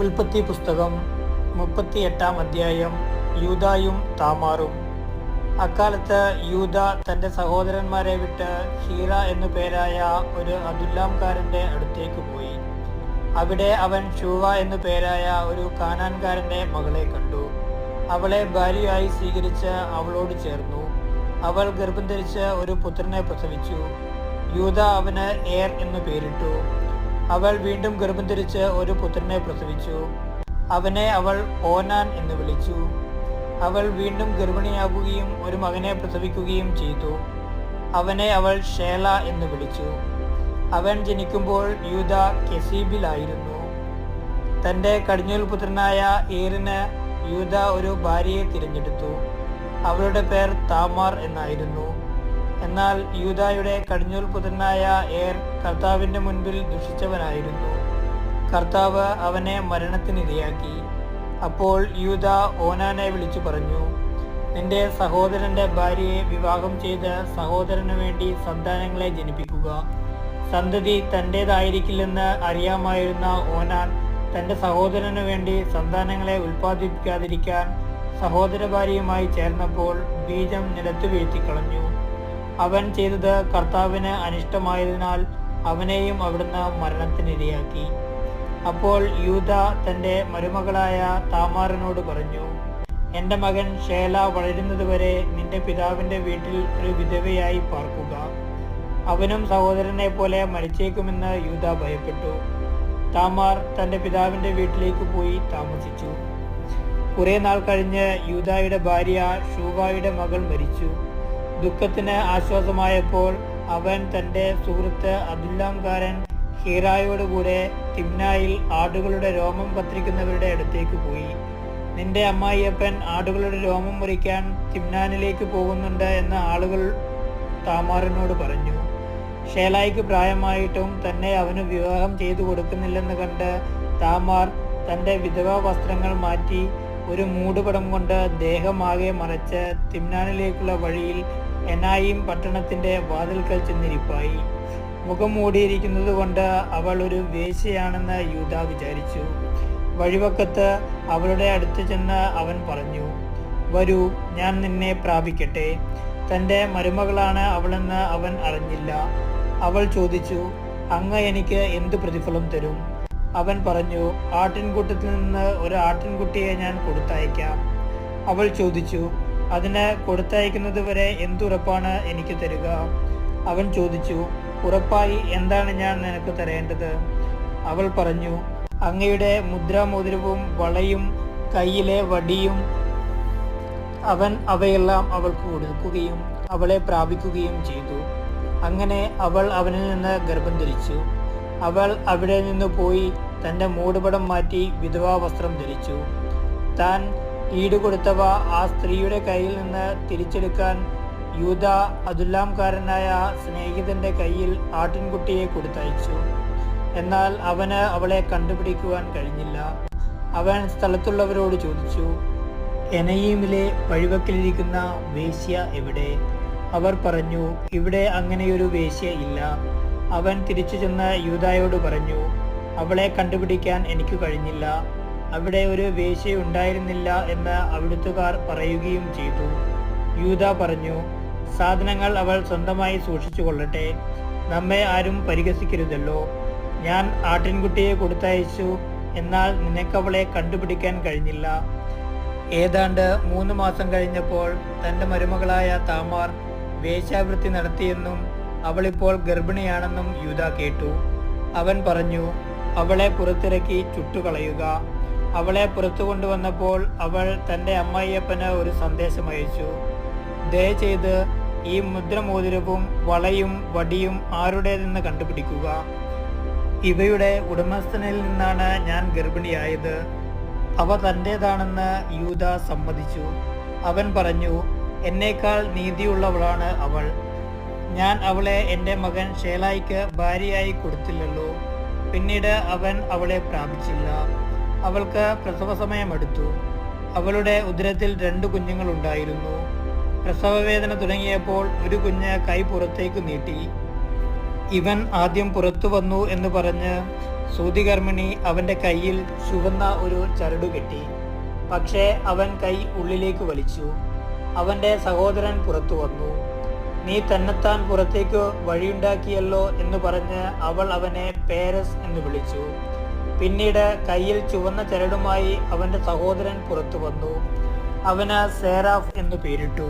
ഉൽപ്പത്തി പുസ്തകം മുപ്പത്തിയെട്ടാം അധ്യായം യൂതായും താമാറും. അക്കാലത്ത് യൂത തന്റെ സഹോദരന്മാരെ വിട്ട് ഹീറ എന്നു പേരായ ഒരു അദുല്ലാംകാരന്റെ അടുത്തേക്ക് പോയി. അവിടെ അവൻ ഷൂവ എന്നു പേരായ ഒരു കാനാൻകാരന്റെ മകളെ കണ്ടു. അവളെ ഭാര്യയായി സ്വീകരിച്ച് അവളോട് ചേർന്നു. അവൾ ഗർഭം ധരിച്ച് ഒരു പുത്രനെ പ്രസവിച്ചു. യൂത അവന് ഏർ എന്നു പേരിട്ടു. അവൾ വീണ്ടും ഗർഭം ധരിച്ച് ഒരു പുത്രനെ പ്രസവിച്ചു. അവനെ അവൾ ഓനാൻ എന്ന് വിളിച്ചു. അവൾ വീണ്ടും ഗർഭിണിയാകുകയും ഒരു മകനെ പ്രസവിക്കുകയും ചെയ്തു. അവനെ അവൾ ഷേല എന്ന് വിളിച്ചു. അവൻ ജനിക്കുമ്പോൾ യൂത കെസീബിലായിരുന്നു. തന്റെ കടിഞ്ഞൂൽ പുത്രനായ ഏറിന് യൂത ഒരു ഭാര്യയെ തിരഞ്ഞെടുത്തു. അവളുടെ പേർ താമാർ എന്നായിരുന്നു. എന്നാൽ യൂതായുടെ കടിഞ്ഞൂൽ പുതനായ ഏർ കർത്താവിന്റെ മുൻപിൽ ദുഷിച്ചവനായിരുന്നു. കർത്താവ് അവനെ മരണത്തിനിരയാക്കി. അപ്പോൾ യൂത ഓനാനെ വിളിച്ചു പറഞ്ഞു നിന്റെ സഹോദരന്റെ ഭാര്യയെ വിവാഹം ചെയ്ത് സഹോദരന് വേണ്ടി സന്താനങ്ങളെ ജനിപ്പിക്കുക. സന്തതി തന്റേതായിരിക്കില്ലെന്ന് അറിയാമായിരുന്ന ഓനാൻ തന്റെ സഹോദരന് വേണ്ടി സന്താനങ്ങളെ ഉൽപ്പാദിപ്പിക്കാതിരിക്കാൻ സഹോദര ഭാര്യയുമായി ചേർന്നപ്പോൾ ബീജം നിലത്തു വീഴ്ത്തിക്കളഞ്ഞു. അവൻ ചെയ്തത് കർത്താവിന് അനിഷ്ടമായതിനാൽ അവനെയും അവിടുന്ന് മരണത്തിനിരയാക്കി. അപ്പോൾ യൂത തന്റെ മരുമകളായ താമാറിനോട് പറഞ്ഞു എന്റെ മകൻ ഷേല വളരുന്നതുവരെ നിന്റെ പിതാവിന്റെ വീട്ടിൽ ഒരു വിധവയായി പാർക്കുക. അവനും സഹോദരനെ പോലെ മരിച്ചേക്കുമെന്ന് യൂത ഭയപ്പെട്ടു. താമാർ തന്റെ പിതാവിന്റെ വീട്ടിലേക്ക് പോയി താമസിച്ചു. കുറേ നാൾ കഴിഞ്ഞ് യൂതായുടെ ഭാര്യ ഷൂവായുടെ മകൾ മരിച്ചു. ദുഃഖത്തിന് ആശ്വാസമായപ്പോൾ അവൻ തന്റെ സുഹൃത്ത് അബ്ദുല്ലാംകാരൻ ഹീറായോടുകൂടെ തിമ്നായിൽ ആടുകളുടെ രോമം കത്തിരിക്കുന്നവരുടെ അടുത്തേക്ക് പോയി. നിന്റെ അമ്മായിയപ്പൻ ആടുകളുടെ രോമം മുറിക്കാൻ തിമ്നാനിലേക്ക് പോകുന്നുണ്ട് എന്ന് ആളുകൾ താമാറിനോട് പറഞ്ഞു. ഷേലായിക്ക് പ്രായമായിട്ടും തന്നെ അവന് വിവാഹം ചെയ്തു കൊടുക്കുന്നില്ലെന്ന് കണ്ട് താമാർ തന്റെ വിധവാ വസ്ത്രങ്ങൾ മാറ്റി ഒരു മൂടുപടം കൊണ്ട് ദേഹമാകെ മറച്ച് തിമ്നാനിലേക്കുള്ള വഴിയിൽ എനായിം പട്ടണത്തിന്റെ വാതിൽക്കൽ ചെന്നിരിപ്പായി. മുഖം മൂടിയിരിക്കുന്നത് കൊണ്ട് അവൾ ഒരു വേശ്യയാണെന്ന് യൂത വിചാരിച്ചു. വഴിവക്കത്ത് അവളുടെ അടുത്ത് ചെന്ന് അവൻ പറഞ്ഞു വരൂ ഞാൻ നിന്നെ പ്രാപിക്കട്ടെ. തന്റെ മരുമകളാണ് അവളെന്ന് അവൻ അറിഞ്ഞില്ല. അവൾ ചോദിച്ചു അങ്ങ് എനിക്ക് എന്ത് പ്രതിഫലം തരും? അവൻ പറഞ്ഞു ആട്ടിൻകൂട്ടത്തിൽ നിന്ന് ഒരു ആട്ടിൻകുട്ടിയെ ഞാൻ കൊടുത്തയക്കാം. അവൾ ചോദിച്ചു അതിന് കൊടുത്തയക്കുന്നത് വരെ എന്തുറപ്പാണ് എനിക്ക് തരിക? അവൻ ചോദിച്ചു ഉറപ്പായി എന്താണ് ഞാൻ നിനക്ക് തരേണ്ടത്? അവൾ പറഞ്ഞു അങ്ങയുടെ മുദ്രാമോതിരവും വളയും കയ്യിലെ വടിയും അവൻ അവയെല്ലാം അവൾക്ക് കൊടുക്കുകയും അവളെ പ്രാപിക്കുകയും ചെയ്തു. അങ്ങനെ അവൾ അവനിൽ നിന്ന് ഗർഭം ധരിച്ചു. അവൾ അവിടെ നിന്ന് പോയി തന്റെ മൂടുപടം മാറ്റി വിധവാ വസ്ത്രം ധരിച്ചു. താൻ ഈടുകൊടുത്തവ ആ സ്ത്രീയുടെ കയ്യിൽ നിന്ന് തിരിച്ചെടുക്കാൻ യൂത അതുല്ലാംകാരനായ സ്നേഹിതന്റെ കയ്യിൽ ആട്ടിൻകുട്ടിയെ കൊടുത്തയച്ചു. എന്നാൽ അവന് അവളെ കണ്ടുപിടിക്കുവാൻ കഴിഞ്ഞില്ല. അവൻ സ്ഥലത്തുള്ളവരോട് ചോദിച്ചു എനയീമിലെ വഴിവക്കിലിരിക്കുന്ന വേശ്യ എവിടെ? അവർ പറഞ്ഞു ഇവിടെ അങ്ങനെയൊരു വേശ്യ ഇല്ല. അവൻ തിരിച്ചു ചെന്ന് യൂതായോട് പറഞ്ഞു അവളെ കണ്ടുപിടിക്കാൻ എനിക്ക് കഴിഞ്ഞില്ല. അവിടെ ഒരു വേശ ഉണ്ടായിരുന്നില്ല എന്ന് അവിടുത്തുകാർ പറയുകയും ചെയ്തു. യൂത പറഞ്ഞു സാധനങ്ങൾ അവൾ സ്വന്തമായി സൂക്ഷിച്ചു കൊള്ളട്ടെ നമ്മെ ആരും പരിഹസിക്കരുതല്ലോ. ഞാൻ ആട്ടിൻകുട്ടിയെ കൊടുത്തയച്ചു. എന്നാൽ നിനക്കവളെ കണ്ടുപിടിക്കാൻ കഴിഞ്ഞില്ല. ഏതാണ്ട് മൂന്ന് മാസം കഴിഞ്ഞപ്പോൾ തന്റെ മരുമകളായ താമാർ വേശ്യാവൃത്തി നടത്തിയെന്നും അവളിപ്പോൾ ഗർഭിണിയാണെന്നും യൂത കേട്ടു. അവൻ പറഞ്ഞു അവളെ പുറത്തിറക്കി ചുട്ടുകളയുക. അവളെ പുറത്തു കൊണ്ടുവന്നപ്പോൾ അവൾ തന്റെ അമ്മായിയപ്പന് ഒരു സന്ദേശം അയച്ചു. ദയചെയ്ത് ഈ മുദ്രമോതിരവും വളയും വടിയും ആരുടേതെന്ന് കണ്ടുപിടിക്കുക. ഇവയുടെ ഉടമസ്ഥനിൽ നിന്നാണ് ഞാൻ ഗർഭിണിയായത്. അവ തന്റേതാണെന്ന് യൂത സമ്മതിച്ചു. അവൻ പറഞ്ഞു എന്നേക്കാൾ നീതിയുള്ളവളാണ് അവൾ. ഞാൻ അവളെ എന്റെ മകൻ ഷേലായിക്ക് ഭാര്യയായി കൊടുത്തില്ലല്ലോ. പിന്നീട് അവൻ അവളെ പ്രാപിച്ചില്ല. അവൾക്ക് പ്രസവ സമയമെടുത്തു അവളുടെ ഉദരത്തിൽ രണ്ട് കുഞ്ഞുങ്ങളുണ്ടായിരുന്നു. പ്രസവവേദന തുടങ്ങിയപ്പോൾ ഒരു കുഞ്ഞ് കൈ പുറത്തേക്ക് നീട്ടി. ഇവൻ ആദ്യം പുറത്തു വന്നു എന്ന് പറഞ്ഞ് സൂതികർമ്മിണി അവന്റെ കയ്യിൽ ചുവന്ന ഒരു ചരടു കെട്ടി. പക്ഷേ അവൻ കൈ ഉള്ളിലേക്ക് വലിച്ചു. അവന്റെ സഹോദരൻ പുറത്തു വന്നു. നീ തന്നെത്താൻ പുറത്തേക്ക് വഴിയുണ്ടാക്കിയല്ലോ എന്ന് പറഞ്ഞ് അവൾ അവനെ പേരസ് എന്ന് വിളിച്ചു. പിന്നീട് കയ്യിൽ ചുവന്ന ചരടുമായി അവന്റെ സഹോദരൻ പുറത്തു വന്നു. അവന് സേറാഫ് എന്നു പേരിട്ടു.